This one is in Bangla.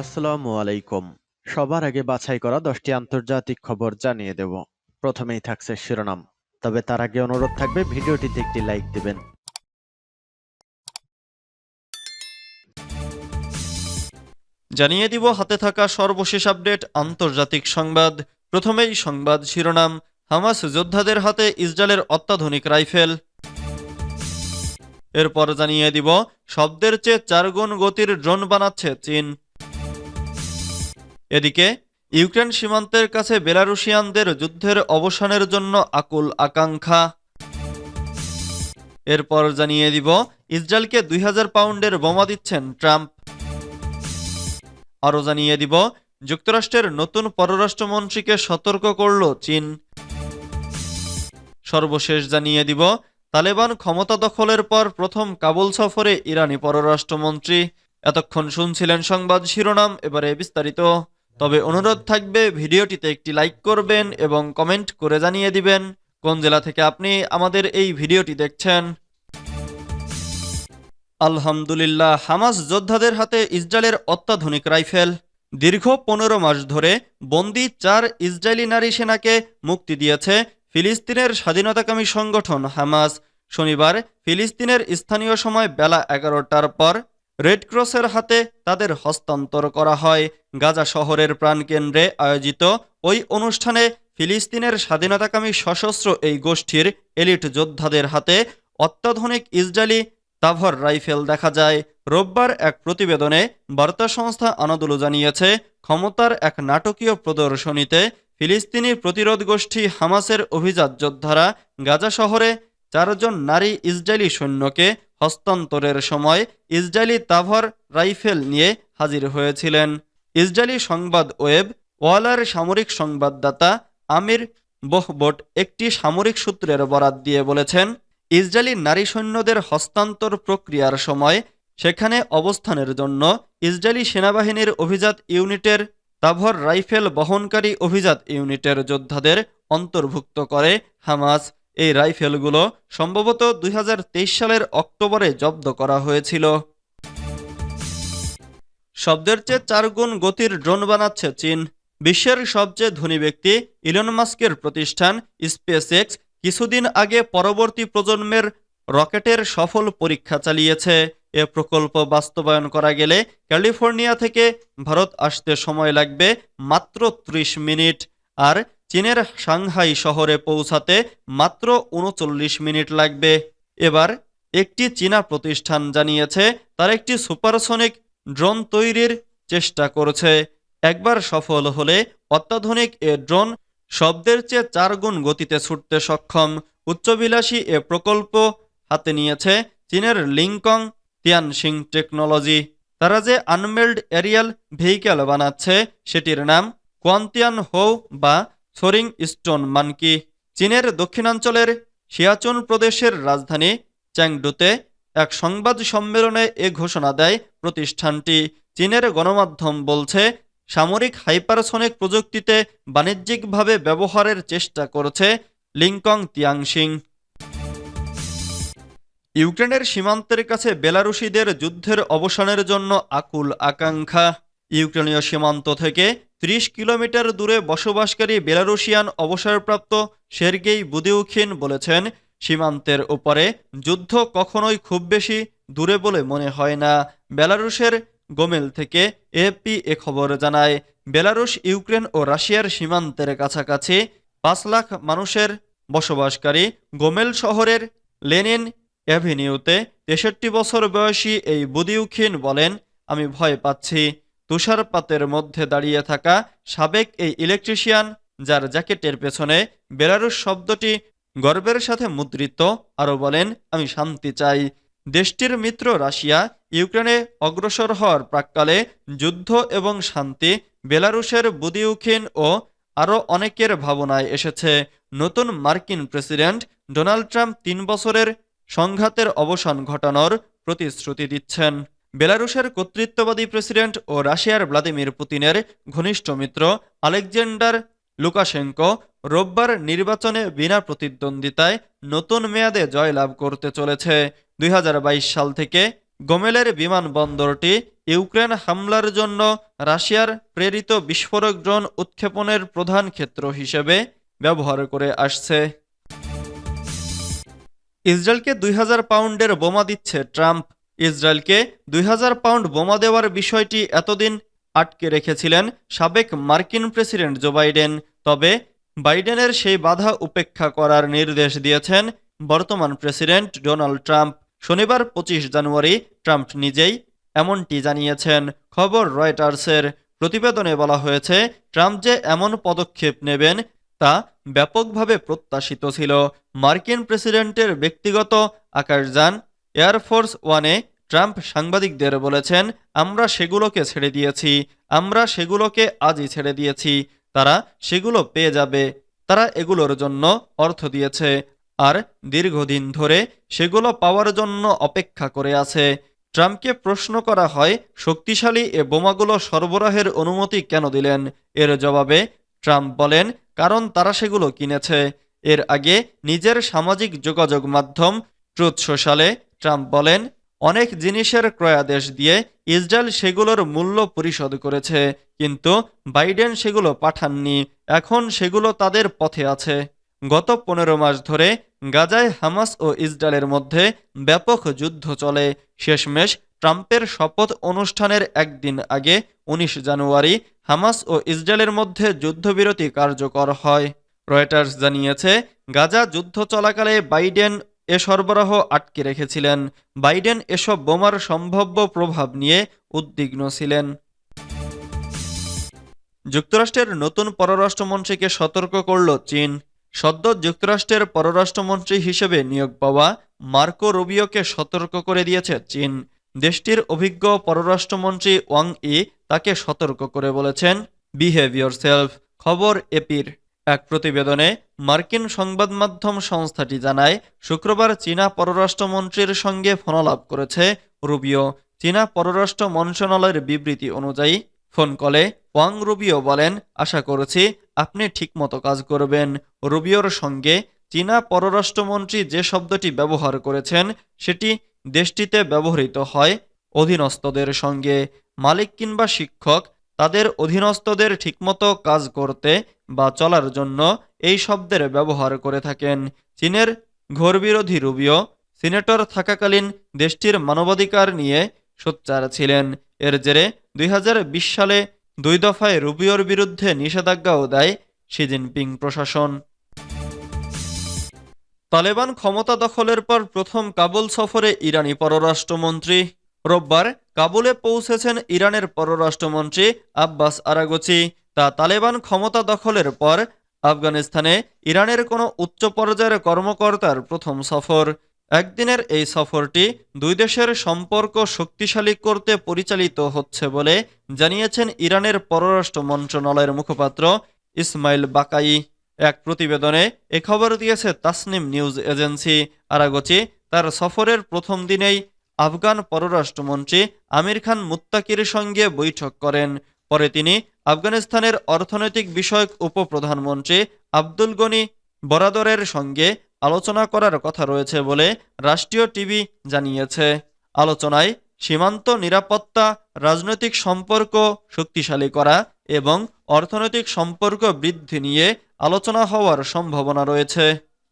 আসসালামু আলাইকুম। সবার আগে বাছাই করা দশটি আন্তর্জাতিক খবর জানিয়ে দেব। প্রথমেই থাকছে শিরোনাম। তবে তার আগে অনুরোধ থাকবে, ভিডিওটিতে একটি লাইক দিবেন। জানিয়ে দিব, হাতে থাকা সর্বশেষ আপডেট, আন্তর্জাতিক সংবাদ। প্রথমেই সংবাদ শিরোনাম, হামাস যোদ্ধাদের হাতে ইসরায়েলের অত্যাধুনিক রাইফেল। এরপর জানিয়ে দিব, শব্দের চেয়ে চারগুণ গতির ড্রোন বানাচ্ছে চীন। এদিকে, ইউক্রেন সীমান্তের কাছে বেলারুশিয়ানদের যুদ্ধের অবসানের জন্য আকুল আকাঙ্ক্ষা। এরপর জানিয়ে দিব, ইসরায়েলকে দুই হাজার পাউন্ডের বোমা দিচ্ছেন ট্রাম্প। আরও জানিয়ে দিব, যুক্তরাষ্ট্রের নতুন পররাষ্ট্রমন্ত্রীকে সতর্ক করল চীন। সর্বশেষ জানিয়ে দিব, তালেবান ক্ষমতা দখলের পর প্রথম কাবুল সফরে ইরানি পররাষ্ট্রমন্ত্রী। এতক্ষণ শুনছিলেন সংবাদ শিরোনাম, এবারে বিস্তারিত। তবে অনুরোধ থাকবে ভিডিওটিতে একটি লাইক করবেন এবং কমেন্ট করে জানিয়ে দিবেন কোন জেলা থেকে আপনি আমাদের এই ভিডিওটি দেখছেন। আলহামদুলিল্লাহ, হামাস যোদ্ধাদের হাতে ইসরায়েলের অত্যাধুনিক রাইফেল। দীর্ঘ পনেরো মাস ধরে বন্দি চার ইসরায়েলি নারী সেনাকে মুক্তি দিয়েছে ফিলিস্তিনের স্বাধীনতাকামী সংগঠন হামাস। শনিবার ফিলিস্তিনের স্থানীয় সময় বেলা এগারোটার পর রেড ক্রসের হাতে তাদের হস্তান্তর করা হয়। গাজা শহরের প্রাণকেন্দ্রে আয়োজিত ওই অনুষ্ঠানে ফিলিস্তিনের স্বাধীনতাকামী সশস্ত্র এই গোষ্ঠীর এলিট যোদ্ধাদের হাতে অত্যাধুনিক ইসরায়েলি তাভর রাইফেল দেখা যায়। রোববার এক প্রতিবেদনে বার্তা সংস্থা আনাদুলু জানিয়েছে, ক্ষমতার এক নাটকীয় প্রদর্শনীতে ফিলিস্তিনি প্রতিরোধ গোষ্ঠী হামাসের অভিজাত যোদ্ধারা গাজা শহরে চারজন নারী ইসরায়েলি সৈন্যকে হস্তান্তরের সময় ইসরায়েলি তাভর রাইফেল নিয়ে হাজির হয়েছিলেন। ইসরায়েলি সংবাদ ওয়েব ওয়ালার সামরিক সংবাদদাতা আমির বহবট একটি সামরিক সূত্রের বরাত দিয়ে বলেছেন, ইসরায়েলি নারী সৈন্যদের হস্তান্তর প্রক্রিয়ার সময় সেখানে অবস্থানের জন্য ইসরায়েলি সেনাবাহিনীর অভিজাত ইউনিটের তাভর রাইফেল বহনকারী অভিজাত ইউনিটের যোদ্ধাদের অন্তর্ভুক্ত করে হামাস। এই রাইফেলগুলো সম্ভবত দুই হাজার তেইশ সালের অক্টোবরে জব্দ করা হয়েছিল। শব্দের চেয়ে চারগুণ গতির ড্রোন বানাচ্ছে চীন। বিশ্বের সবচেয়ে ধনী ব্যক্তি ইলন মাস্কের প্রতিষ্ঠান স্পেসএক্স কিছুদিন আগে পরবর্তী প্রজন্মের রকেটের সফল পরীক্ষা চালিয়েছে। এ প্রকল্প বাস্তবায়ন করা গেলে ক্যালিফোর্নিয়া থেকে ভারত আসতে সময় লাগবে মাত্র ত্রিশ মিনিট। আর চীনের সাংহাই শহরে পৌঁছাতে মাত্র উনচল্লিশ মিনিট লাগবে। এবার একটি চীনা প্রতিষ্ঠান জানিয়েছে, তার একটি সুপারসনিক ড্রোন তৈরির চেষ্টা করছে। একবার সফল হলে অত্যাধুনিক এ ড্রোন শব্দের চেয়ে চার গুণ গতিতে ছুটতে সক্ষম, উচ্চবিলাসী এ প্রকল্প হাতে নিয়েছে চীনের লিংকং তিয়ানশিং টেকনোলজি। তারা যে আনমেল্ড এরিয়াল ভেহিক্যাল বানাচ্ছে, সেটির নাম কোয়ান্তিয়ান হৌ বা সোরিং স্টোন মানকি, চীনের দক্ষিণাঞ্চলের সিয়াচুন প্রদেশের রাজধানী চ্যাংডুতে এক সংবাদ সম্মেলনে এ ঘোষণা দেয় প্রতিষ্ঠানটি। চীনের গণমাধ্যম বলছে, সামরিক হাইপারসনিক প্রযুক্তিতে বাণিজ্যিকভাবে ব্যবহারের চেষ্টা করছে লিংকং তিয়াংশিং। ইউক্রেনের সীমান্তের কাছে বেলারুশিদের যুদ্ধের অবসানের জন্য আকুল আকাঙ্ক্ষা। ইউক্রেনীয় সীমান্ত থেকে ৩০ কিলোমিটার দূরে বসবাসকারী বেলারুশিয়ান অবসরপ্রাপ্ত সের্গেই বুদিউখিন বলেছেন, সীমান্তের ওপরে যুদ্ধ কখনোই খুব বেশি দূরে বলে মনে হয় না। বেলারুশের গোমেল থেকে এপি এ খবর জানায়, বেলারুশ, ইউক্রেন ও রাশিয়ার সীমান্তের কাছাকাছি পাঁচ লাখ মানুষের বসবাসকারী গোমেল শহরের লেনিন অ্যাভিনিউতে তেষট্টি বছর বয়সী এই বুদিউখিন বলেন, আমি ভয় পাচ্ছি। তুষারপাতের মধ্যে দাঁড়িয়ে থাকা সাবেক এই ইলেকট্রিশিয়ান, যার জ্যাকেটের পেছনে বেলারুশ শব্দটি গর্বের সাথে মুদ্রিত, আরও বলেন, আমি শান্তি চাই। দেশটির মিত্র রাশিয়া, ইউক্রেনে অগ্রসর হওয়ার প্রাককালে যুদ্ধ এবং শান্তি বেলারুশের বুদিউখিন ও আরও অনেকের ভাবনায় এসেছে। নতুন মার্কিন প্রেসিডেন্ট ডোনাল্ড ট্রাম্প তিন বছরের সংঘাতের অবসান ঘটানোর প্রতিশ্রুতি দিচ্ছেন। বেলারুশের কর্তৃত্ববাদী প্রেসিডেন্ট ও রাশিয়ার ভ্লাদিমির পুতিনের ঘনিষ্ঠ মিত্র আলেকজান্ডার লুকাশেঙ্কো রোববার নির্বাচনে বিনা প্রতিদ্বন্দ্বিতায় নতুন মেয়াদে জয়লাভ করতে চলেছে। দুই হাজার বাইশ সাল থেকে গোমেলের বিমানবন্দরটি ইউক্রেন হামলার জন্য রাশিয়ার প্রেরিত বিস্ফোরক ড্রোন উৎক্ষেপণের প্রধান ক্ষেত্র হিসেবে ব্যবহার করে আসছে। ইসরায়েলকে দুই হাজার পাউন্ডের বোমা দিচ্ছে ট্রাম্প। ইসরায়েলকে দুই হাজার পাউন্ড বোমা দেওয়ার বিষয়টি এতদিন আটকে রেখেছিলেন সাবেক মার্কিন প্রেসিডেন্ট জো বাইডেন। তবে বাইডেনের সেই বাধা উপেক্ষা করার নির্দেশ দিয়েছেন বর্তমান প্রেসিডেন্ট ডোনাল্ড ট্রাম্প। শনিবার পঁচিশ জানুয়ারি ট্রাম্প নিজেই এমনটি জানিয়েছেন। খবর রয়টার্সের প্রতিবেদনে বলা হয়েছে, ট্রাম্প যে এমন পদক্ষেপ নেবেন তা ব্যাপকভাবে প্রত্যাশিত ছিল। মার্কিন প্রেসিডেন্টের ব্যক্তিগত আকাশযান এয়ারফোর্স ওয়ানে ট্রাম্প সাংবাদিকদের বলেছেন, আমরা সেগুলোকে ছেড়ে দিয়েছি, আমরা সেগুলোকে আজই ছেড়ে দিয়েছি, তারা সেগুলো পেয়ে যাবে, তারা এগুলোর জন্য অর্থ দিয়েছে, আর দীর্ঘদিন ধরে সেগুলো পাওয়ার জন্য অপেক্ষা করে আছে। ট্রাম্পকে প্রশ্ন করা হয়, শক্তিশালী এ বোমাগুলো সরবরাহের অনুমতি কেন দিলেন? এর জবাবে ট্রাম্প বলেন, কারণ তারা সেগুলো কিনেছে। এর আগে নিজের সামাজিক যোগাযোগ মাধ্যম ট্রুথ সোশ্যালে ট্রাম্প বলেন, অনেক জিনিসের ক্রয়াদেশ দিয়ে ইসরায়েল সেগুলোর মূল্য পরিশোধ করেছে, কিন্তু বাইডেন সেগুলো পাঠাননি, এখন সেগুলো তাদের পথে আছে। গত পনেরো মাস ধরে গাজায় হামাস ও ইসরায়েলের মধ্যে ব্যাপক যুদ্ধ চলে। শেষমেশ ট্রাম্পের শপথ অনুষ্ঠানের একদিন আগে উনিশ জানুয়ারি হামাস ও ইসরায়েলের মধ্যে যুদ্ধবিরতি কার্যকর হয়। রয়টার্স জানিয়েছে, গাজা যুদ্ধ চলাকালে বাইডেন এ সরবরাহ আটকে রেখেছিলেন। বাইডেন এসব বোমার সম্ভাব্য প্রভাব নিয়ে উদ্বিগ্ন ছিলেন। যুক্তরাষ্ট্রের নতুন পররাষ্ট্রমন্ত্রীকে সতর্ক করল চীন। সদ্য যুক্তরাষ্ট্রের পররাষ্ট্রমন্ত্রী হিসেবে নিয়োগ পাওয়া মার্কো রুবিওকে সতর্ক করে দিয়েছে চীন। দেশটির অভিজ্ঞ পররাষ্ট্রমন্ত্রী ওয়াং ই তাকে সতর্ক করে বলেছেন বিহেভ সেলফ খবর এপির এক প্রতিবেদনে মার্কিন সংবাদ মাধ্যম সংস্থাটি জানায়, শুক্রবার চীনা পররাষ্ট্রমন্ত্রীর সঙ্গে ফোনালাপ করেছে রুবিও। চীনা পররাষ্ট্র মন্ত্রণালয়ের বিবৃতি অনুযায়ী ফোন কলে ওয়াং রুবিও বলেন, আশা করছি আপনি ঠিকমতো কাজ করবেন। রুবিওর সঙ্গে চীনা পররাষ্ট্রমন্ত্রী যে শব্দটি ব্যবহার করেছেন, সেটি দেশটিতে ব্যবহৃত হয় অধীনস্থদের সঙ্গে। মালিক কিংবা শিক্ষক তাদের অধীনস্থদের ঠিকমতো কাজ করতে বা চলার জন্য এই শব্দের ব্যবহার করে থাকেন। চীনের ঘোরবিরোধী রুবিও সিনেটর থাকাকালীন দেশটির মানবাধিকার নিয়ে সোচ্চার ছিলেন। এর জেরে দুই হাজার বিশ সালে দুই দফায় রুবিওর বিরুদ্ধে নিষেধাজ্ঞাও দেয় শি জিনপিং প্রশাসন। তালেবান ক্ষমতা দখলের পর প্রথম কাবুল সফরে ইরানি পররাষ্ট্রমন্ত্রী রোববার কাবুলে পৌঁছেছেন ইরানের পররাষ্ট্রমন্ত্রী আব্বাস আরাগোচি। তা তালেবান ক্ষমতা দখলের পর আফগানিস্তানে ইরানের কোনো উচ্চ পর্যায়ের কর্মকর্তার প্রথম সফর। একদিনের এই সফরটি দুই দেশের সম্পর্ক শক্তিশালী করতে পরিচালিত হচ্ছে বলে জানিয়েছেন ইরানের পররাষ্ট্র মন্ত্রণালয়ের মুখপাত্র ইসমাইল বাকাই। এক প্রতিবেদনে এ খবর দিয়েছে তাসনিম নিউজ এজেন্সি। আরাগোচি তার সফরের প্রথম দিনেই আফগান পররাষ্ট্রমন্ত্রী আমির খান মুত্তাকির সঙ্গে বৈঠক করেন। পরে তিনি আফগানিস্তানের অর্থনৈতিক বিষয়ক উপপ্রধানমন্ত্রী আব্দুল গনি বরাদরের সঙ্গে আলোচনা করার কথা রয়েছে বলে রাষ্ট্রীয় টিভি জানিয়েছে। আলোচনায় সীমান্ত নিরাপত্তা, রাজনৈতিক সম্পর্ক শক্তিশালী করা এবং অর্থনৈতিক সম্পর্ক বৃদ্ধি নিয়ে আলোচনা হওয়ার সম্ভাবনা রয়েছে।